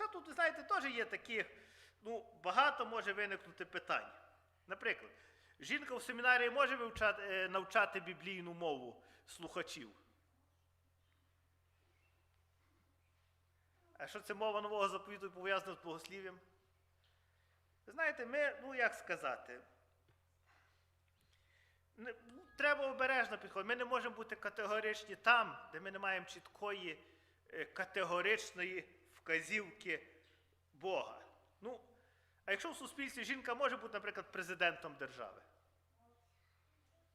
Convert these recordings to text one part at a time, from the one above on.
Хоча тут, знаєте, теж є такі, ну, багато може виникнути питань. Наприклад, жінка в семінарії може вивчати, е, навчати біблійну мову слухачів. А що це мова нового заповіту пов'язана з богослів'ям? Знаєте, ми, ну як сказати, не- ну, треба обережно підходити. Ми не можемо бути категоричні там, де ми не маємо чіткої е, категоричної вказівки Бога. Ну, а якщо в суспільстві жінка може бути, наприклад, президентом держави,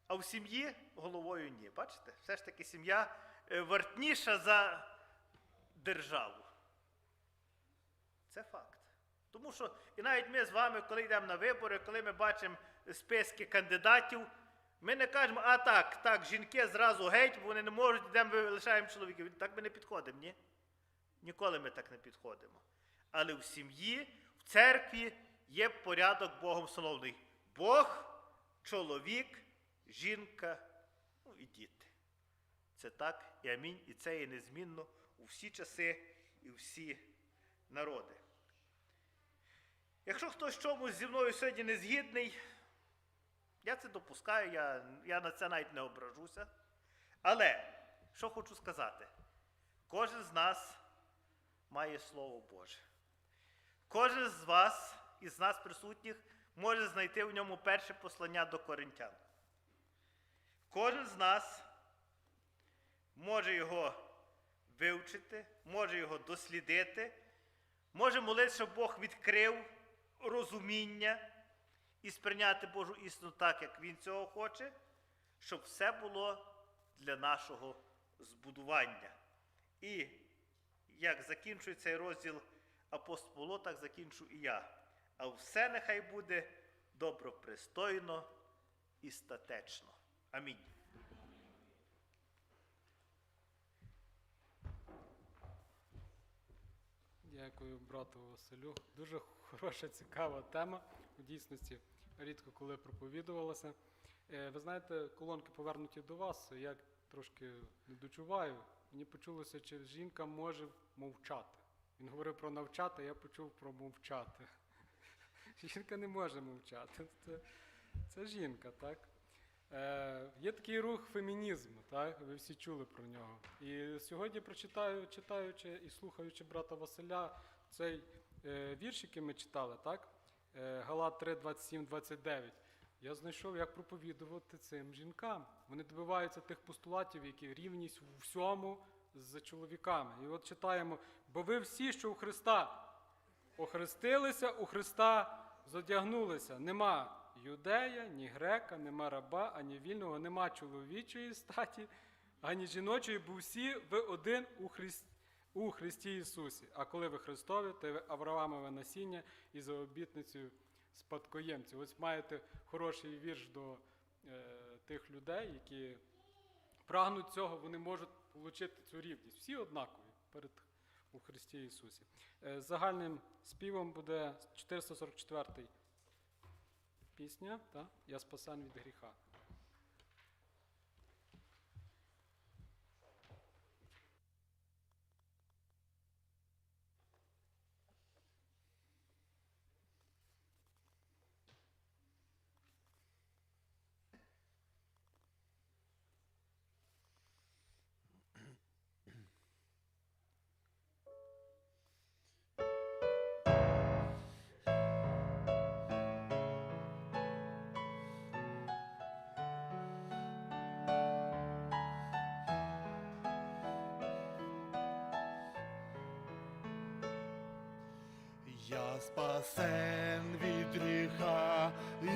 а в сім'ї головою ні. Бачите? Все ж таки сім'я е, вартніша за державу. Це факт. Тому що і навіть ми з вами, коли йдемо на вибори, коли ми бачимо списки кандидатів, ми не кажемо, а так, так, жінки зразу геть, бо вони не можуть, йдемо лишаємо чоловіків. Так ми не підходимо, ні? Ніколи ми так не підходимо. Але в сім'ї, в церкві є порядок Богом встановлений. Бог, чоловік, жінка, ну і діти. Це так і амінь, і це є незмінно у всі часи і всі народи. Якщо хтось чомусь зі мною сьогодні не згідний, я це допускаю, я, я на це навіть не ображуся. Але що хочу сказати, кожен з нас має Слово Боже. Кожен з вас, із нас присутніх, може знайти в ньому перше послання до коринтян. Кожен з нас може його вивчити, може його дослідити, може молитися, щоб Бог відкрив розуміння і сприйняти Божу істину так, як Він цього хоче, щоб все було для нашого збудування. І як закінчує цей розділ апостол Павло, так закінчу і я. А все нехай буде добропристойно і статечно. Амінь. Дякую, брату Василю. Дуже хороша, цікава тема. У дійсності рідко коли проповідувалася. Е, Ви знаєте, колонки повернуті до вас. Я трошки не дочуваю. Мені почулося, чи жінка може мовчати. Він говорив про навчати, я почув про мовчати. Жінка не може мовчати. Це, це жінка, так? Е, є такий рух фемінізму, так? ви всі чули про нього. І сьогодні, прочитаю, читаючи і слухаючи брата Василя, цей е, вірш, який ми читали, так? Е, Галат 3, 27, 29, я знайшов, як проповідувати цим жінкам. Вони добиваються тих постулатів, які рівність у всьому з чоловіками. І от читаємо: бо ви всі, що у Христа охрестилися, у Христа зодягнулися. Нема юдея, ні грека, нема раба, ані вільного, нема чоловічої статі, ані жіночої, бо всі ви один у Христі. У Христі Ісусі. А коли ви Христові, то ви Авраамове насіння і за обітницею спадкоємців. Ось маєте хороший вірш до е, тих людей, які прагнуть цього, вони можуть отримати цю рівність. Всі однакові перед у Христі Ісусі. Е, Загальним співом буде 444 пісня. Я спасан від гріха. Я спасен від гріха і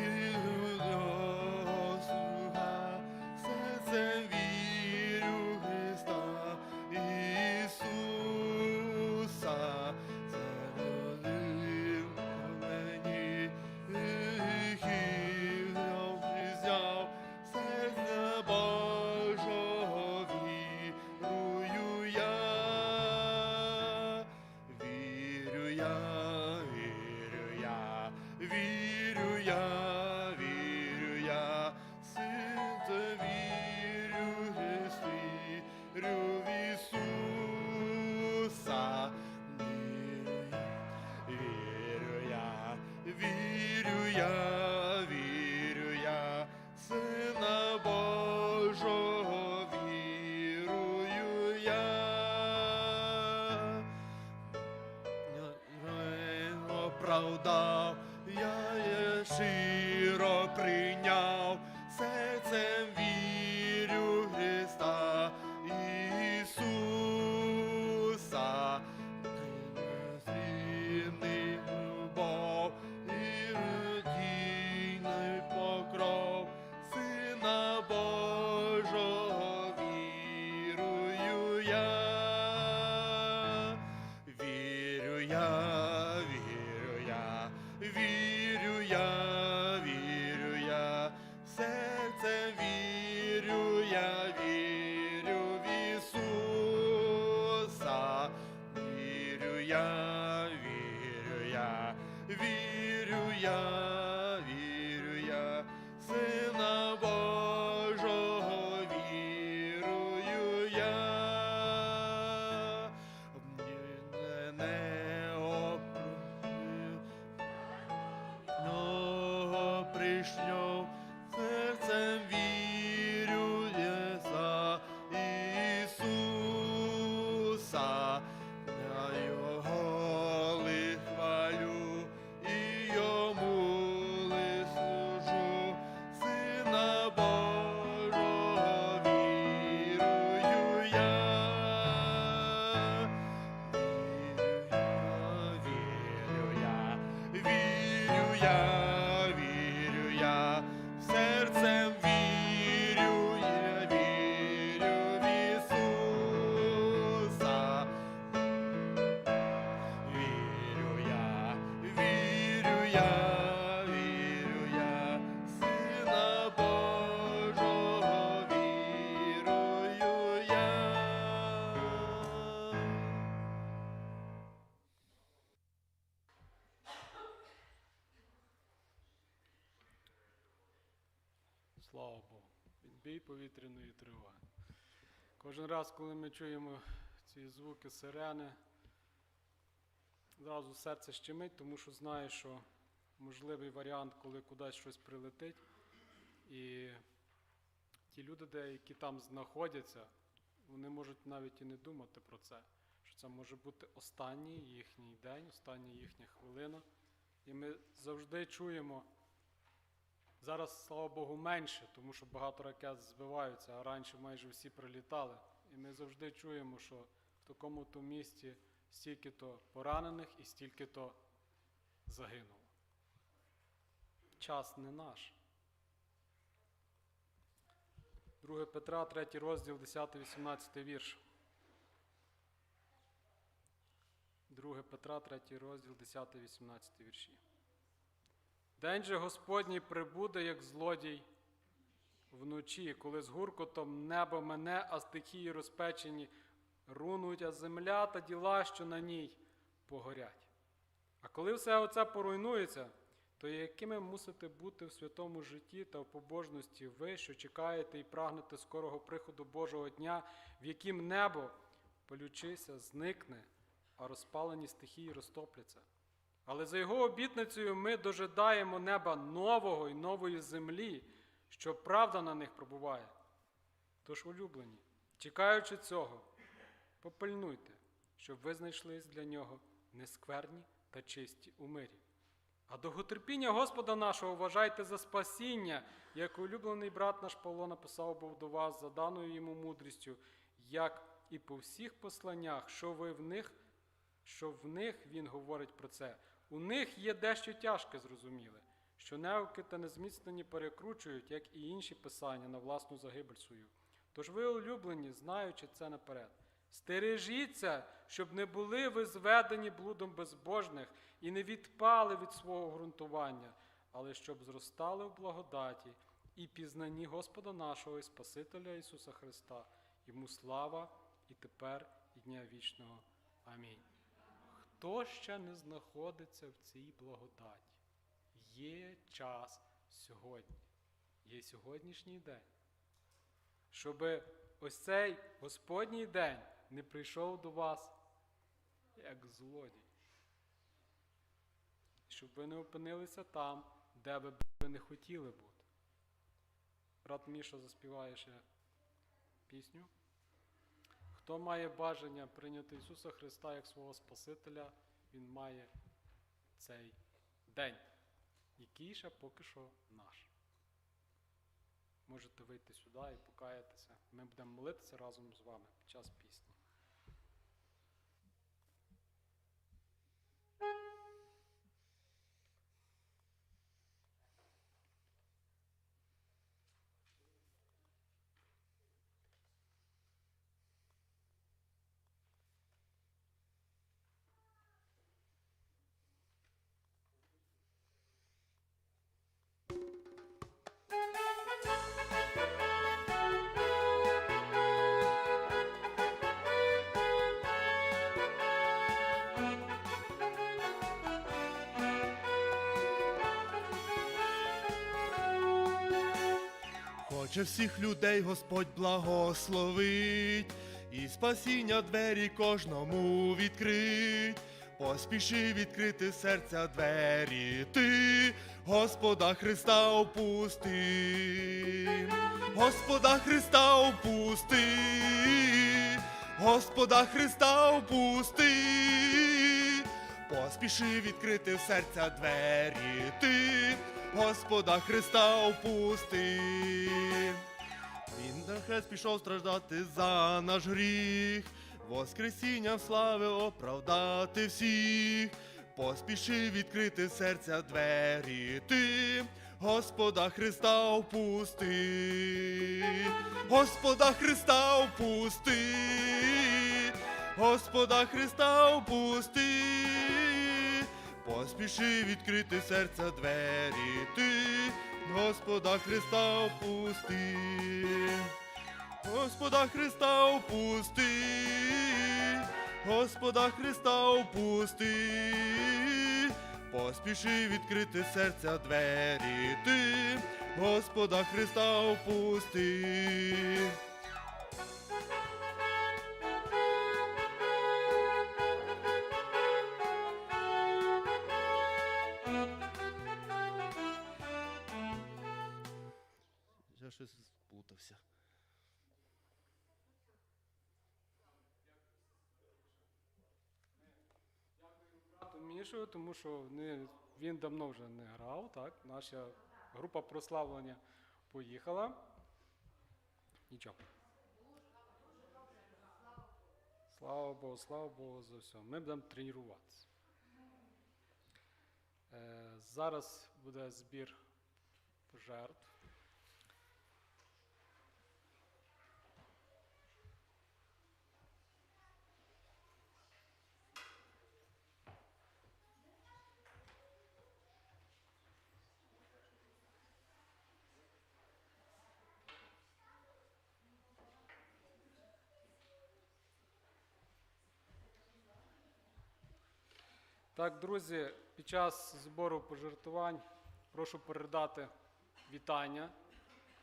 вірю я, Відбій повітряної тривоги. Кожен раз, коли ми чуємо ці звуки сирени, зразу серце щемить, тому що знаю, що можливий варіант, коли кудись щось прилетить. І ті люди, які там знаходяться, вони можуть навіть і не думати про це. Що це може бути останній їхній день, остання їхня хвилина. І ми завжди чуємо. Зараз, слава Богу, менше, тому що багато ракет збиваються, а раніше майже всі прилітали. І ми завжди чуємо, що в такому то місті стільки-то поранених і стільки-то загинуло. Час не наш. 2 Петра, 3 розділ, 10-18 вірш. 2 Петра, 3 розділ, 10-18 вірші. День же Господній прибуде, як злодій вночі, коли з гуркотом небо мене, а стихії розпечені рунуть, а земля та діла, що на ній погорять. А коли все оце поруйнується, то якими мусите бути в святому житті та в побожності ви, що чекаєте і прагнете скорого приходу Божого дня, в яким небо, полючися, зникне, а розпалені стихії розтопляться. Але за його обітницею ми дожидаємо неба нового і нової землі, що правда на них пробуває. Тож, улюблені, чекаючи цього, попильнуйте, щоб ви знайшлись для нього нескверні та чисті у мирі. А довготерпіння Господа нашого вважайте за спасіння, як улюблений брат наш Павло написав був до вас за даною йому мудрістю, як і по всіх посланнях, що ви в них, що в них він говорить про це. У них є дещо тяжке зрозуміле, що неуки та незміцнені перекручують, як і інші писання на власну загибель свою. Тож ви, улюблені, знаючи це наперед, стережіться, щоб не були ви зведені блудом безбожних і не відпали від свого ґрунтування, але щоб зростали в благодаті і пізнанні Господа нашого і Спасителя Ісуса Христа, йому слава і тепер, і дня вічного. Амінь. Хто ще не знаходиться в цій благодаті? Є час сьогодні, є сьогоднішній день. Щоб ось цей Господній день не прийшов до вас як злодій. Щоб ви не опинилися там, де ви б не хотіли бути. Брат Міша заспіває ще пісню. Хто має бажання прийняти Ісуса Христа як свого Спасителя, Він має цей день, який ще поки що наш. Можете вийти сюди і покаятися. Ми будемо молитися разом з вами під час пісні. Хоче всіх людей Господь благословить, і спасіння двері кожному відкрить. Поспіши відкрити серця двері, ти Господа Христа опусти, Господа Христа опусти, Господа Христа опусти. Поспіши відкрити серця двері, ти Господа Христа опусти. Він на хрест пішов страждати за наш гріх, Воскресіння слави оправдати всіх. Поспіши відкрити серця двері, ти Господа Христа опусти, Господа Христа опусти, Господа Христа опусти. Поспіши відкрити серця двері, ти Господа Христа опусти, Господа Христа опусти, Господа Христа опусти, поспіши відкрити серця двері, ти Господа Христа опусти. Я щось сплутався. брату Мішу, тому що не, він давно вже не грав, так? Наша група прославлення поїхала. Нічого. Слава Богу, слава Богу за все. Ми будемо тренуватися. Е, зараз буде збір жертв. Так, друзі, під час збору пожертвувань прошу передати вітання,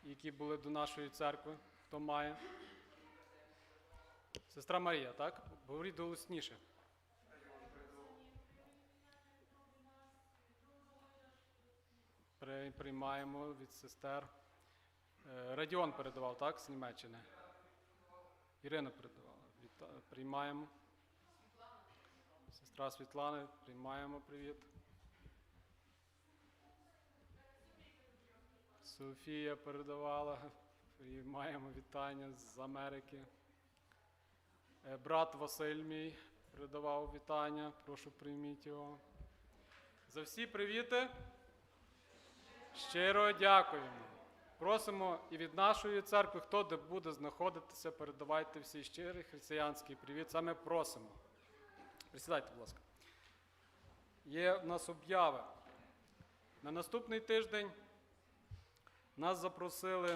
які були до нашої церкви, хто має. Сестра Марія, так? Говоріть голосніше. Приймаємо від сестер. Е, Радіон передавав, так, з Німеччини? Ірина передавала. Приймаємо. Сестра Світлана, приймаємо привіт. Софія передавала, приймаємо вітання з Америки. Е, Брат Василь мій передавав вітання, прошу прийміть його. За всі привіти. Щиро дякуємо. Просимо і від нашої церкви, хто де буде знаходитися, передавайте всі щирий християнський привіт. Саме просимо. Присідайте, будь ласка. Є в нас обяви. На наступний тиждень нас запросили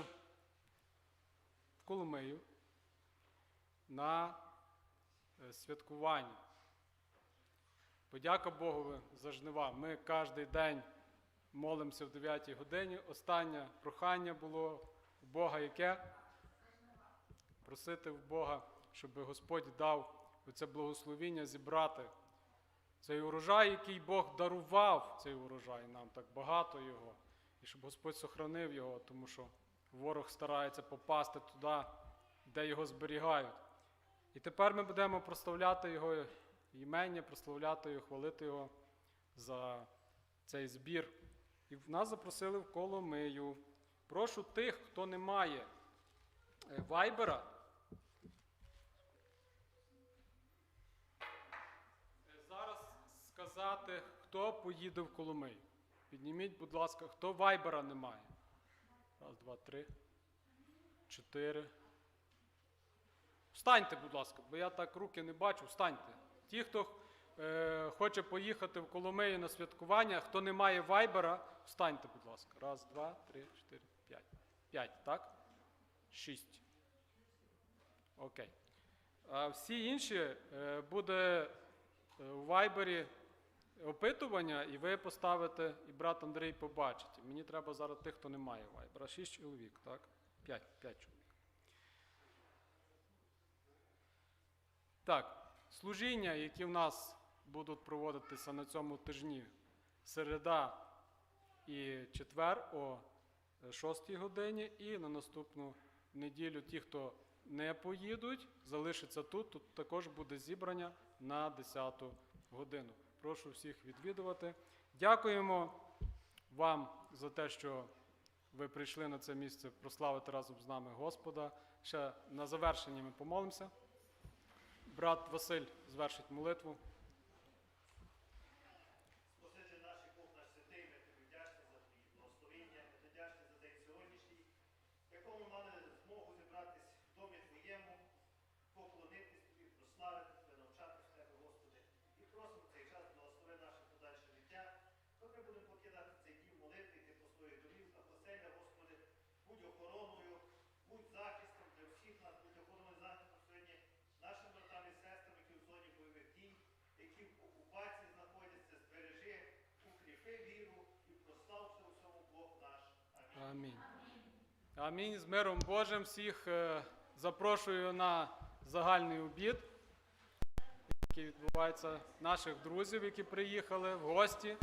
в Коломию на е, святкування. Подяка Богові за жнива. Ми кожен день молимося в 9 годині. Останнє прохання було в Бога яке? Просити в Бога, щоб Господь дав оце благословіння зібрати цей урожай, який Бог дарував, цей урожай нам так багато його, і щоб Господь сохранив його, тому що ворог старається попасти туди, де його зберігають. І тепер ми будемо прославляти його імення, прославляти його, хвалити його за цей збір. І нас запросили в Коломию. Прошу тих, хто не має е, вайбера. Сказати, хто поїде в Коломию. Підніміть, будь ласка, хто вайбера не має. Раз, два, три, чотири. Встаньте, будь ласка, бо я так руки не бачу. Встаньте. Ті, хто е, хоче поїхати в Коломию на святкування, хто не має вайбера, встаньте, будь ласка. Раз, два, три, чотири, п'ять. П'ять, так? Шість. Окей. А всі інші е, буде е, у вайбері опитування, і ви поставите, і брат Андрій побачить. Мені треба зараз тих, хто не має вайбера. Шість чоловік, так? П'ять, п'ять чоловік. Так, служіння, які в нас будуть проводитися на цьому тижні, середа і четвер о 6 годині, і на наступну неділю ті, хто не поїдуть, залишаться тут. Тут також буде зібрання на 10 годину. Прошу всіх відвідувати. Дякуємо вам за те, що ви прийшли на це місце прославити разом з нами Господа. Ще на завершення ми помолимося. Брат Василь звершить молитву. Спаситель наш і Бог наш святий, ми тобі вдячні за твої благословення, ми тобі вдячні за день сьогоднішній, в якому ми мали змогу зібратись в домі твоєму, поклонитись тобі, прославити тебе, навчатись тебе, Господи. І просимо в цей час благослови наше подальше життя. Доки будемо покидати цей дім молитви, йти по своїх домів та поселя, Господи, будь охороною, будь захистом для всіх нас, будь охороною захистом сьогодні нашим братам і сестрам, які в зоні бойових дій, які в окупації знаходяться, збережи, укріпи віру і прослався у всьому Бог наш. Амінь. Амінь. З миром Божим всіх е, запрошую на загальний обід, який відбувається наших друзів, які приїхали в гості.